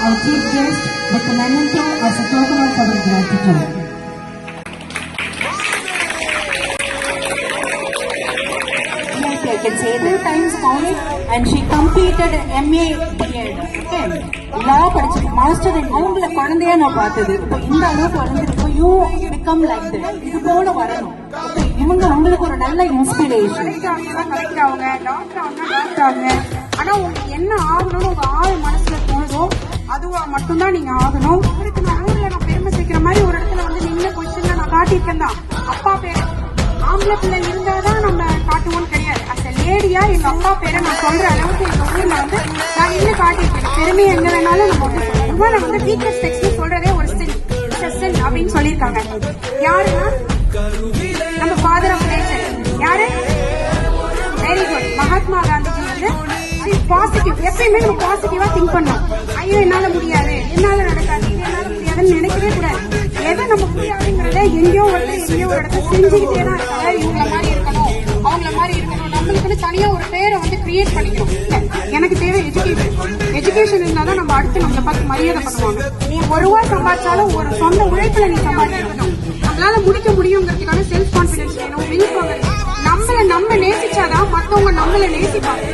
our chief guest with the memento as a token of our gratitude. I can say two times college and she completed MA BEd. Okay. Law படிச்சு master அவங்கள குழந்தையா நான் பார்த்தது இப்போ இந்த அளவுக்கு வளர்ந்துருக்கு யூ பிகம் லைக் தட் இது போல வரணும். இவங்க உங்களுக்கு ஒரு நல்ல இன்ஸ்பிரேஷன் கலெக்ட் ஆகுங்க டாக்டர் ஆகுனா டாக்டர் ஆகுங்க ஆனா உங்களுக்கு என்ன ஆகணும்னு உங்க ஆள் அதுவா மட்டும்தான் நீங்க ஆகணும். உங்களுக்கு நான் ஊர்ல நான் பெருமை சேர்க்கிற மாதிரி ஒரு இடத்துல வந்து நின்று கொஸ்டின்ல நான் காட்டியிருக்கேன் தான் அப்பா பேர் ஆம்பளை பிள்ளை இருந்தாதான் நம்ம காட்டுவோம்னு கிடையாது. அந்த லேடியா எங்க அப்பா பேரை நான் சொல்ற அளவுக்கு எங்க ஊர்ல வந்து நான் நின்று காட்டியிருக்கேன் பெருமை எங்க வேணாலும் நம்ம வந்து சொல்லலாம். நான் வந்து டீச்சர்ஸ் டெக்ஸ்ட் சொல்றதே ஒரு செல் செல் அப்படின்னு சொல்லியிருக்காங்க. யாருன்னா? நம்ம ஃபாதர் ஆஃப் நேஷன் யாரு? வெரி குட் மகாத்மா காந்திஜி வந்து பாசிட்டிவ் எப்பயுமே நம்ம பாசிட்டிவா திங்க் பண்ணோம் என்னால நினைக்கவே கூடாது. எதை நம்ம முடியாதுங்கிறத எங்கேயோ ஒரு எங்கேயோ ஒரு இடத்துல செஞ்சுக்கிட்டே தான் இருக்காங்க. இவங்கள மாதிரி இருக்கணும். அவங்கள மாதிரி இருக்கணும். நம்மளுக்குன்னு தனியா ஒரு பேரை வந்து கிரியேட் பண்ணிக்கணும். எனக்கு தேவை எஜுகேஷன் எஜுகேஷன் இருந்தா தான் நம்ம அடுத்து நம்மளை பார்த்து மரியாதை பண்ணுவாங்க. நீ ஒரு ரூபா சம்பாதிச்சாலும் ஒரு சொந்த உழைப்புல நீ சம்பாதிக்கணும் நம்மளால முடிக்க முடியுங்கிறதுக்கான செல்ஃப் கான்பிடன்ஸ் வேணும் வில் பவர் நம்மளை நம்ம நேசிச்சாதான் மத்தவங்க நம்மளை நேசிப்பாங்க.